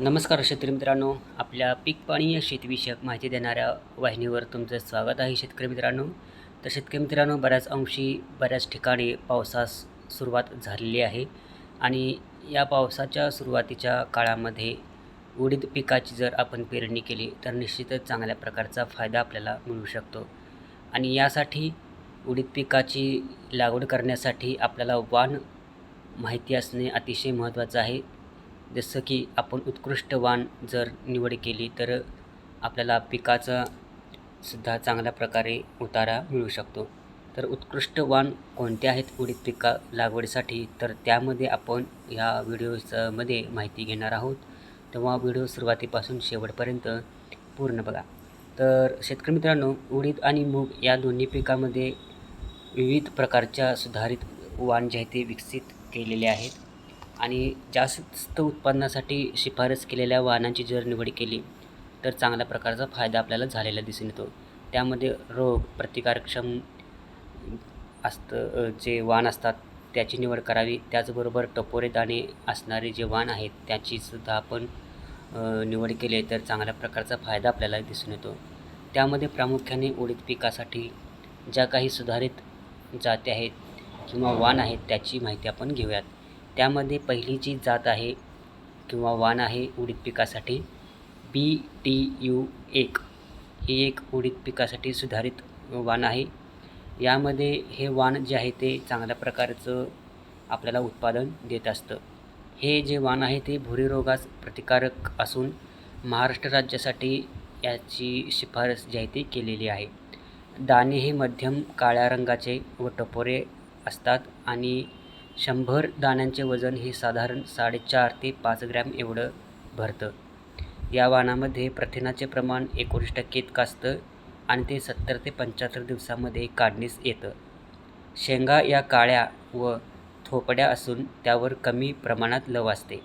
नमस्कार शेतकरी मित्रांनो आपल्या पीक पाणी या शेतीविषयक माहिती देणाऱ्या वाहिनीवर तुमचं स्वागत आहे शेतकरी मित्रांनो. तर शेतकरी मित्रांनो बऱ्याच अंशी बऱ्याच ठिकाणी पावसास सुरुवात झालेली आहे आणि या पावसाच्या सुरुवातीच्या काळामध्ये उडीद पिकाची जर आपण पेरणी केली तर निश्चितच चांगल्या प्रकारचा फायदा आपल्याला मिळू शकतो. आणि यासाठी उडीद पिकाची लागवड करण्यासाठी आपल्याला वाण माहिती असणे अतिशय महत्त्वाचं आहे. जसं की आपण उत्कृष्ट वाण जर निवड केली तर आपल्याला पिकाचा सुद्धा चांगल्या प्रकारे उतारा मिळू शकतो. तर उत्कृष्ट वाण कोणते आहेत उडीद पिका लागवडीसाठी? तर त्यामध्ये आपण ह्या व्हिडिओमध्ये माहिती घेणार आहोत. तेव्हा व्हिडिओ सुरुवातीपासून शेवटपर्यंत पूर्ण बघा. तर शेतकरी मित्रांनो उडीद आणि मूग या दोन्ही पिकामध्ये विविध प्रकारच्या सुधारित वाण जे आहे ते विकसित केलेले आहेत. आणि जास्त उत्पादनासाठी शिफारस केलेल्या वाहनांची जर निवड केली तर चांगल्या प्रकारचा फायदा आपल्याला झालेला दिसून येतो. त्यामध्ये रोग प्रतिकारक्षम असतं जे वाण असतात त्याची निवड करावी. त्याचबरोबर टपोरे दाणे असणारे जे वाण आहेत त्याचीसुद्धा आपण निवड केली तर चांगल्या प्रकारचा फायदा आपल्याला दिसून येतो. त्यामध्ये प्रामुख्याने उडीद पिकासाठी ज्या काही सुधारित जाती आहेत किंवा वाण आहेत त्याची माहिती आपण घेऊयात. त्यामध्ये पहिली जी जात आहे किंवा वाण आहे उडीद पिकासाठी बी टी यू एक. ही एक उडीद पिकासाठी सुधारित वाण आहे. यामध्ये हे वाण जे आहे ते चांगल्या प्रकारचं आपल्याला उत्पादन देत असतं. हे जे वाण आहे ते भुरी रोगास प्रतिकारक असून महाराष्ट्र राज्यासाठी याची शिफारस जी आहे ती केलेली आहे. दाणे हे मध्यम काळ्या रंगाचे व टपोरे असतात आणि शंभर दाण्यांचे वजन हे साधारण साडेचार ते पाच ग्रॅम एवढं भरतं. या वाणामध्ये प्रथिनाचे प्रमाण एकोणीस टक्के इतकं असतं आणि ते सत्तर ते पंच्याहत्तर दिवसामध्ये काढणीस येतं. शेंगा या काळ्या व थोपड्या असून त्यावर कमी प्रमाणात लव असते.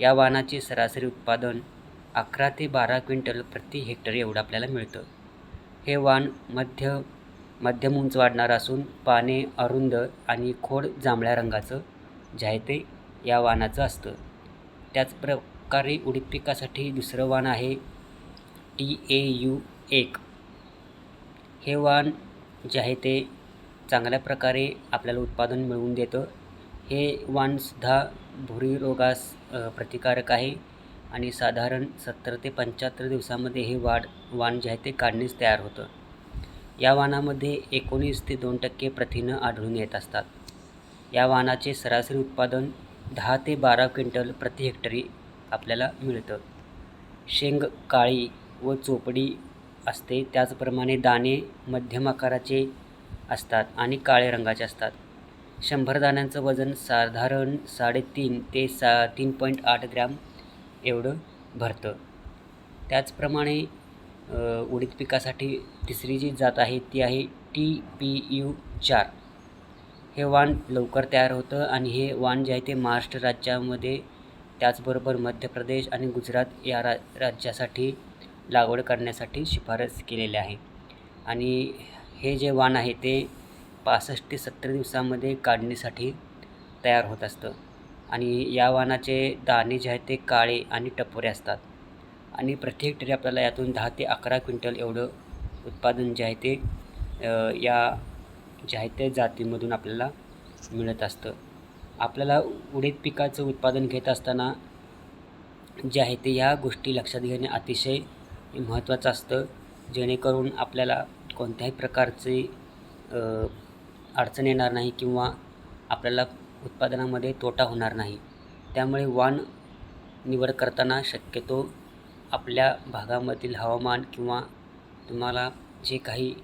या वाणाचे सरासरी उत्पादन अकरा ते बारा क्विंटल प्रति हेक्टर एवढं आपल्याला मिळतं. हे वाण मध्य मध्यम उंच वाढणार असून पाने अरुंद आणि खोड जांभळ्या रंगाचं जे आहे ते या वाणाचं असतं. त्याचप्रकारे उडीद पिकासाठी दुसरं वाण आहे टी ए यू एक. हे वाण जे आहे ते चांगल्या प्रकारे आपल्याला उत्पादन मिळवून देतं. हे वाणसुद्धा भुरी रोगास प्रतिकारक आहे आणि साधारण सत्तर ते पंच्याहत्तर दिवसामध्ये हे वाढ वाण जे आहे ते काढणेच तयार होतं. या वाणामध्ये एकोणीस ते दोन टक्के प्रथिनं आढळून येत असतात. या वाणाचे सरासरी उत्पादन दहा ते बारा क्विंटल प्रति हेक्टरी आपल्याला मिळतं. शेंग काळी व चोपडी असते त्याचप्रमाणे दाणे मध्यम आकाराचे असतात आणि काळे रंगाचे असतात. शंभर दाण्यांचं वजन साधारण साडेतीन ते सा तीन पॉईंट आठ ग्रॅम एवढं भरतं. त्याचप्रमाणे उडीद पिकासाठी तिसरी जी जात आहे ती आहे टी पी यू चार. हे वाण लवकर तयार होतं आणि हे वाण जे आहे ते महाराष्ट्र राज्यामध्ये त्याचबरोबर मध्य प्रदेश आणि गुजरात या रा राज्यासाठी लागवड करण्यासाठी शिफारस केलेली आहे. आणि हे जे वाण आहे ते पासष्ट ते सत्तर दिवसामध्ये काढणीसाठी तयार होत असतं. आणि या वाणाचे दाणे जे आहेत ते काळे आणि टपोरे असतात. आणि प्रत्येक तरी आपल्याला यातून दहा ते अकरा क्विंटल एवढं उत्पादन जे आहे ते या जे आहे त्या जातीमधून आपल्याला मिळत असतं. आपल्याला उडीद पिकाचं उत्पादन घेत असताना जे आहे ते ह्या गोष्टी लक्षात घेणे अतिशय महत्त्वाचं असतं. जेणेकरून आपल्याला कोणत्याही प्रकारचे अडचण येणार नाही किंवा आपल्याला उत्पादनामध्ये तोटा होणार नाही. त्यामुळे वाण निवड करताना शक्यतो आपल्या भागामधील हवामान किंवा तुम्हाला जे काही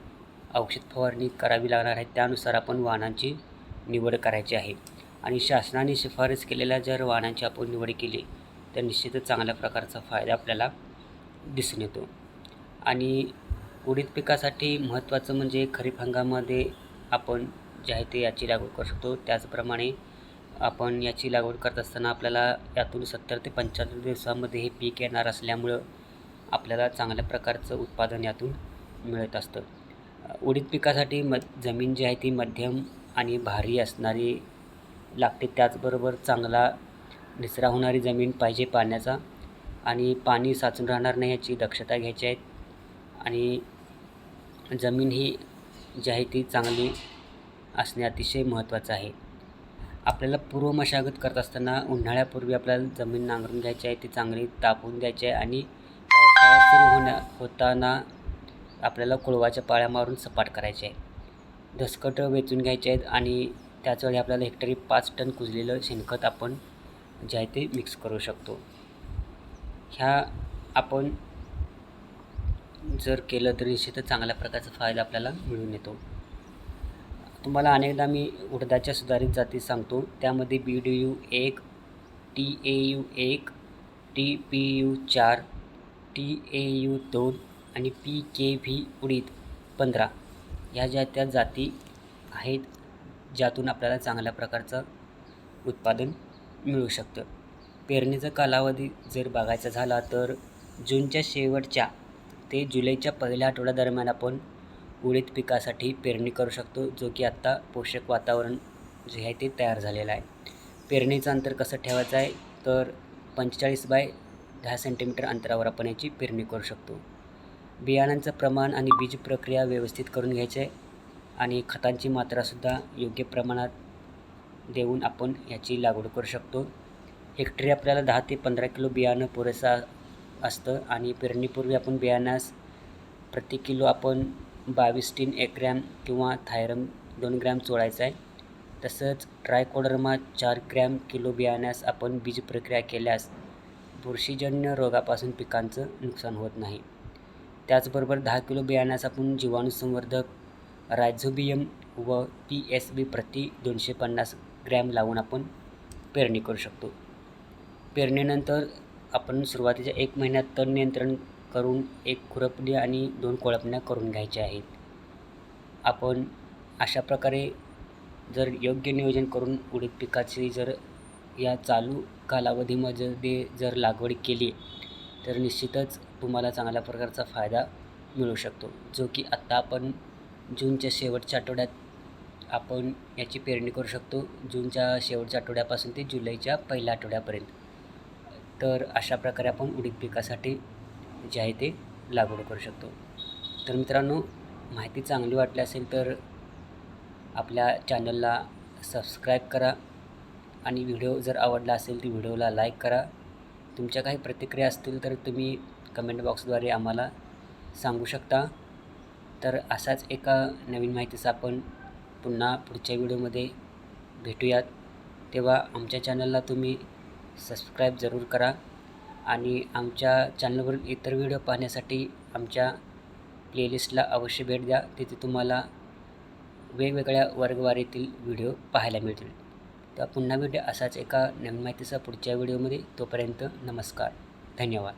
औषध फवारणी करावी लागणार आहे त्यानुसार आपण वाहनांची निवड करायची आहे. आणि शासनाने शिफारस केलेल्या जर वाहनांची आपण निवड केली तर निश्चितच चांगल्या प्रकारचा फायदा आपल्याला दिसून येतो. आणि उडीद पिकासाठी महत्त्वाचं म्हणजे खरीप हंगामामध्ये आपण जे आहे ते याची लागवड करू शकतो. त्याचप्रमाणे आपण याची लागवड करत असताना आपल्याला यातून सत्तर ते पंच्याहत्तर दिवसामध्ये हे पीक येणार असल्यामुळं आपल्याला चांगल्या प्रकारचं उत्पादन यातून मिळत असतं. उडीद पिकासाठी म जमीन जी आहे ती मध्यम आणि भारी असणारी लागते. त्याचबरोबर चांगला निचरा होणारी जमीन पाहिजे पाण्याचा आणि पाणी साचून राहणार नाही याची दक्षता घ्यायची आहेत आणि जमीन ही जी आहे ती चांगली असणे अतिशय महत्त्वाचं आहे. आपल्याला पूर्व मशागत करत असताना उन्हाळ्यापूर्वी आपल्याला जमीन नांगरून घ्यायची आहे ती चांगली तापून द्यायची आहे आणि पावसाळा सुरू होण्या होताना आपल्याला कुळवाच्या पाळ्या मारून सपाट करायचे आहे. दसकटं वेचून घ्यायचे आहेत आणि त्याचवेळी आपल्याला हेक्टरी पाच टन कुजलेलं शेणखत आपण जे आहे ते मिक्स करू शकतो. ह्या आपण जर केलं तर निश्चितच चांगल्या प्रकारचा फायदा आपल्याला मिळून येतो. तुम्हाला अनेकदा मी उडदाच्या सुधारित जाती सांगतो. त्यामध्ये बी डी यू एक टी ए यू एक टी पी यू चार टी ए यू दोन आणि पी के व्ही उडीद पंधरा. ह्या ज्या त्या जाती आहेत ज्यातून आपल्याला चांगल्या प्रकारचं उत्पादन मिळू शकतं. पेरणीचा कालावधी जर बघायचा झाला तर जूनच्या शेवटच्या ते जुलैच्या पहिल्या आठवड्यादरम्यान आपण उडीद पिकासाठी पेरणी करू शकतो जो की आत्ता पोषक वातावरण जे आहे ते तयार झालेलं आहे. पेरणीचं अंतर कसं ठेवायचं आहे? तर पंचेचाळीस बाय दहा सेंटीमीटर अंतरावर आपण याची पेरणी करू शकतो. बियाणांचं प्रमाण आणि बीज प्रक्रिया व्यवस्थित करून घ्यायचे आहे आणि खतांची मात्रासुद्धा योग्य प्रमाणात देऊन आपण याची लागवड करू शकतो. हेक्टरी आपल्याला दहा ते पंधरा किलो बियाणं पुरेसा असतं आणि पेरणीपूर्वी आपण बियाण्यास प्रति किलो आपण बावीस टीन एक ग्रॅम किंवा थायरम दोन ग्रॅम चोळायचं आहे. तसंच ट्रायकोडर्मा चार ग्रॅम किलो बियाण्यास आपण बीज प्रक्रिया केल्यास बुरशीजन्य रोगापासून पिकांचं नुकसान होत नाही. त्याचबरोबर दहा किलो बियाण्यास आपण जीवाणुसंवर्धक रायझोबियम व पी एस बी प्रति दोनशे पन्नास ग्रॅम लावून आपण पेरणी करू शकतो. पेरणीनंतर आपण सुरुवातीच्या एक महिन्यात तण नियंत्रण करून एक खुरपणी आणि दोन कोळपण्या करून घ्यायच्या आहेत. आपण अशा प्रकारे जर योग्य नियोजन करून उडीद पिकाची जर या चालू कालावधीमध्ये जर लागवड केली तर निश्चितच तुम्हाला चांगल्या प्रकारचा फायदा मिळू शकतो. जो की आत्ता आपण जूनच्या शेवटच्या आठवड्यात आपण याची पेरणी करू शकतो जूनच्या शेवटच्या आठवड्यापासून ते जुलैच्या पहिल्या आठवड्यापर्यंत. तर अशा प्रकारे आपण उडीद पिकासाठी जे आहे ते लागवड करू शकतो. तर मित्रांनो माहिती चांगली वाटली असेल तर आपल्या चॅनलला सबस्क्राईब करा आणि व्हिडिओ जर आवडला असेल तर व्हिडिओला लाईक करा. तुमच्या काही प्रतिक्रिया असतील तर तुम्ही कमेंट बॉक्सद्वारे आम्हाला सांगू शकता. तर असाच एका नवीन माहितीचा आपण पुन्हा पुढच्या व्हिडिओमध्ये भेटूयात. तेव्हा आमच्या चॅनलला तुम्ही सबस्क्राईब जरूर करा. आणि आमच्या चॅनलवरील इतर व्हिडिओ पाहण्यासाठी आमच्या प्लेलिस्टला अवश्य भेट द्या. तिथे तुम्हाला वेगवेगळ्या वर्गवारीतील व्हिडिओ पाहायला मिळतील. तर पुन्हा भेटूया असाच एका नवीन माहितीचा पुढच्या व्हिडिओमध्ये. तोपर्यंत नमस्कार. धन्यवाद.